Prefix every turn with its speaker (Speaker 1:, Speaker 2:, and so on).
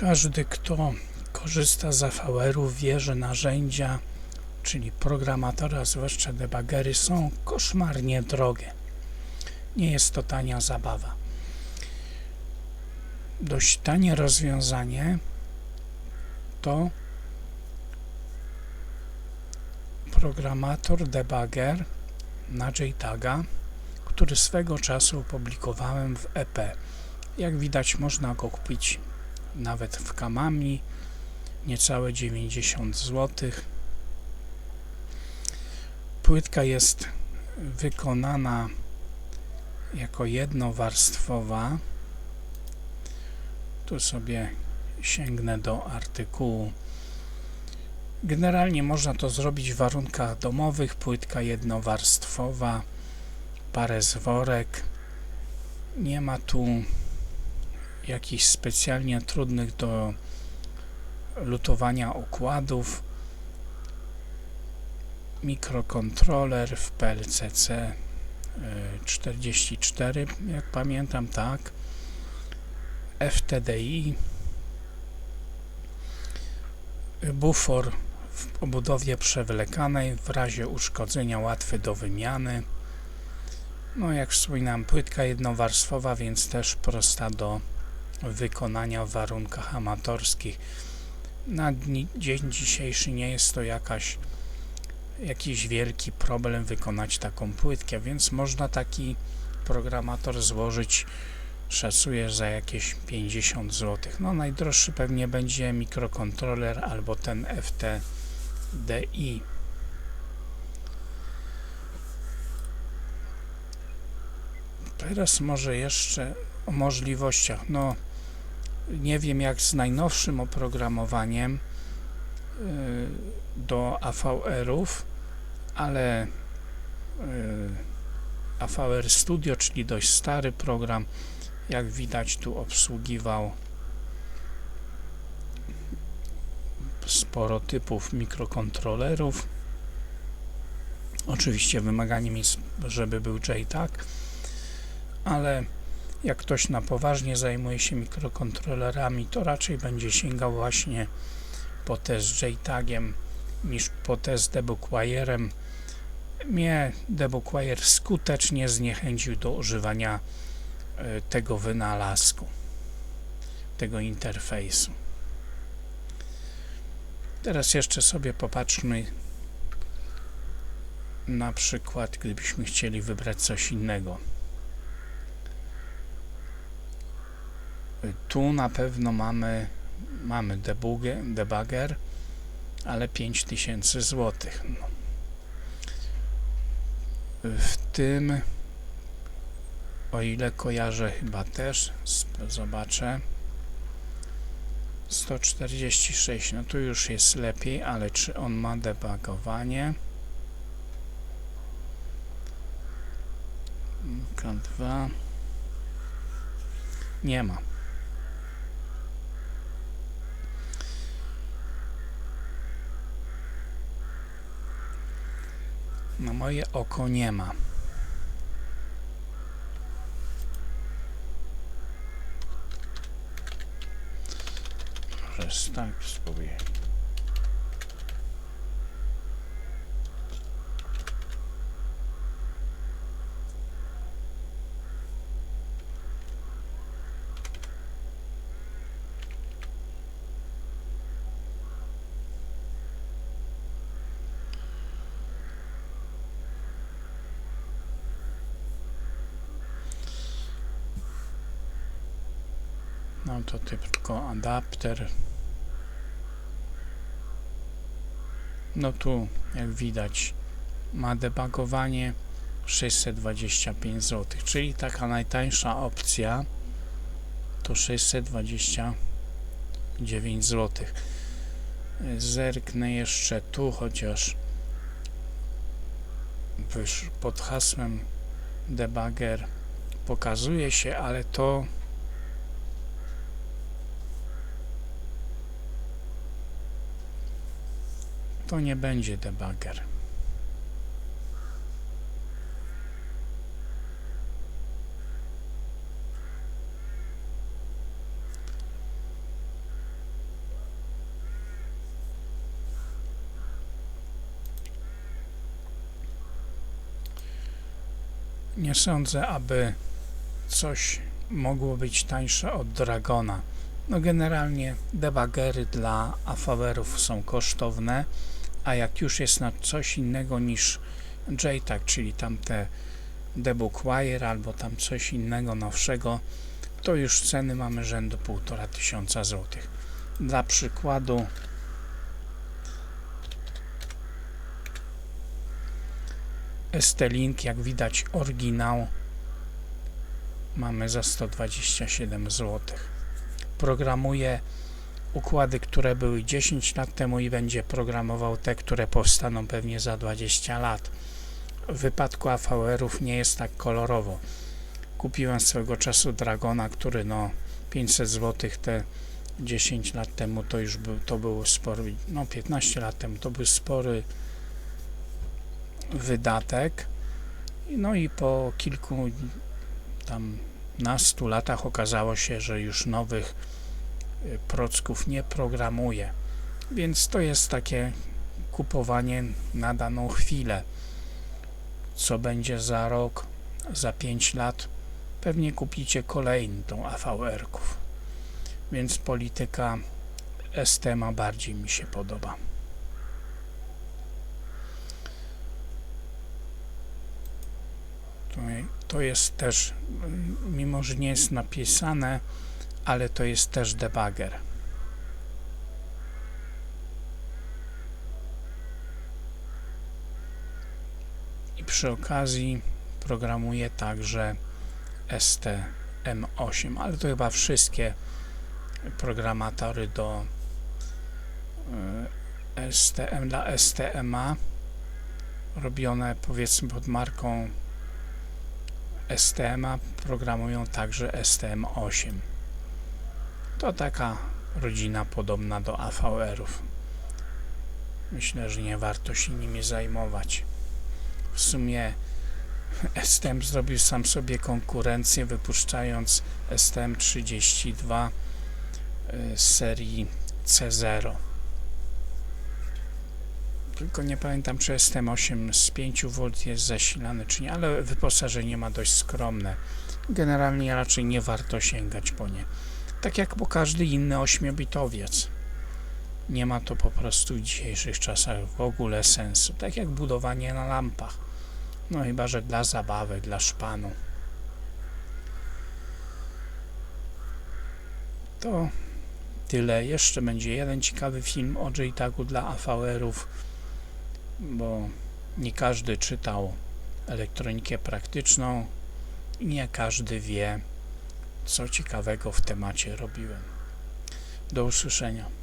Speaker 1: Każdy, kto korzysta z AVR-ów, wie, że narzędzia, czyli programatora, zwłaszcza debagery, są koszmarnie drogie. Nie jest to tania zabawa. Dość tanie rozwiązanie to programator debugger na JTAGa, który swego czasu opublikowałem w EP. Jak widać, można go kupić nawet w Kamami, niecałe 90 zł. Płytka jest wykonana jako jednowarstwowa. Tu sobie sięgnę do artykułu. Generalnie można to zrobić w warunkach domowych. Płytka jednowarstwowa, parę zworek. Nie ma tu jakichś specjalnie trudnych do lutowania układów. Mikrokontroler w PLCC y, 44, jak pamiętam, tak. FTDI. Bufor w obudowie przewlekanej, w razie uszkodzenia łatwy do wymiany. No jak wspominałem, płytka jednowarstwowa, więc też prosta do wykonania w warunkach amatorskich. Na dni, dzień dzisiejszy nie jest to jakaś, jakiś wielki problem wykonać taką płytkę, więc można taki programator złożyć, szacuję za jakieś 50 zł. No najdroższy pewnie będzie mikrokontroler albo ten FTDI. Teraz może jeszcze o możliwościach. No, nie wiem jak z najnowszym oprogramowaniem y, do AVR-ów, ale y, AVR Studio, czyli dość stary program, jak widać tu obsługiwał sporo typów mikrokontrolerów. Oczywiście wymaganiem jest, żeby był JTAG, ale jak ktoś na poważnie zajmuje się mikrokontrolerami, to raczej będzie sięgał właśnie po test z JTAGiem niż po test debugwirem. Mnie debugwire skutecznie zniechęcił do używania y, tego wynalazku, tego interfejsu. Teraz jeszcze sobie popatrzmy na przykład, gdybyśmy chcieli wybrać coś innego. Tu na pewno mamy, mamy debugger, debugger ale 5000 zł. No. W tym, o ile kojarzę, chyba też, zobaczę. 146, no tu już jest lepiej, ale czy on ma debugowanie? K2 nie ma. Na moje oko nie ma. Może tak spróbuję. To tylko adapter. No tu, jak widać, ma debugowanie 625 zł, czyli taka najtańsza opcja to 629 zł. Zerknę jeszcze tu, chociaż pod hasłem debugger pokazuje się, ale to to nie będzie debugger. Nie sądzę, aby coś mogło być tańsze od Dragona. No generalnie debagery dla afawerów są kosztowne a jak już jest na coś innego niż JTAG, czyli tamte debug wire albo tam coś innego nowszego, to już ceny mamy rzędu 1,5 tysiąca złotych. Dla przykładu ST-Link, jak widać oryginał mamy za 127 zł. Programuje układy, które były 10 lat temu i będzie programował te, które powstaną pewnie za 20 lat. W wypadku AVR-ów nie jest tak kolorowo. Kupiłem swego czasu Dragona, który no 500 zł te 10 lat temu to już był, to był spory, no 15 lat temu to był spory wydatek. No i po kilku tam nastu latach okazało się, że już nowych procków nie programuje. Więc to jest takie kupowanie na daną chwilę. Co będzie za rok, za 5 lat, pewnie kupicie kolejną tą AVR-ków. Więc polityka STMA bardziej mi się podoba. To, jest też, mimo że nie jest napisane, ale to jest też debugger. I przy okazji programuje także STM8, ale to chyba wszystkie programatory do y, STM dla STMA robione powiedzmy pod marką STMA programują także STM8. To taka rodzina podobna do AVR-ów. Myślę, że nie warto się nimi zajmować. W sumie STM zrobił sam sobie konkurencję, wypuszczając STM32 z serii C0. Tylko nie pamiętam, czy STM8 z 5V jest zasilany, czy nie, ale wyposażenie ma dość skromne. Generalnie raczej nie warto sięgać po nie. Tak jak po każdy inny 8-bitowiec. Nie ma to po prostu w dzisiejszych czasach w ogóle sensu. Tak jak budowanie na lampach. No chyba, że dla zabawy, dla szpanu. To tyle. Jeszcze będzie jeden ciekawy film o JTAG-u dla AVR-ów, bo nie każdy czytał elektronikę praktyczną i nie każdy wie, co ciekawego w temacie robiłem. Do usłyszenia.